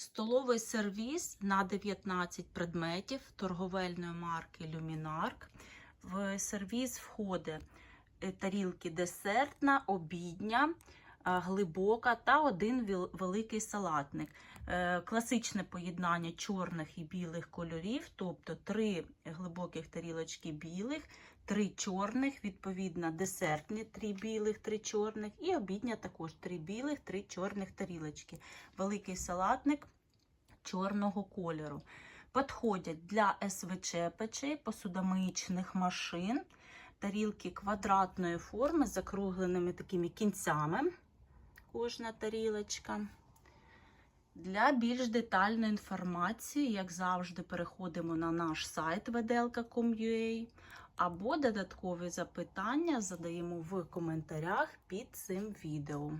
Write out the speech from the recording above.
Столовий сервіс на 19 предметів торговельної марки Люмінарк. В сервіс входить е, тарілки десертна, обідня, глибока та один великий салатник. Е, Класичне поєднання чорних і білих кольорів, тобто три глибоких тарілочки білих, три чорних, відповідно, десертні, три білих, три чорних, і обідня також три білих, три чорних тарілочки. Великий салатник чорного кольору. Підходять для СВЧ печей, посудомиїчних машин, тарілки квадратної форми з закругленими такими кінцями. Кожна тарілочка. Для більш детальної інформації, як завжди, переходимо на наш сайт vedelka.com.ua або додаткові запитання задаємо в коментарях під цим відео.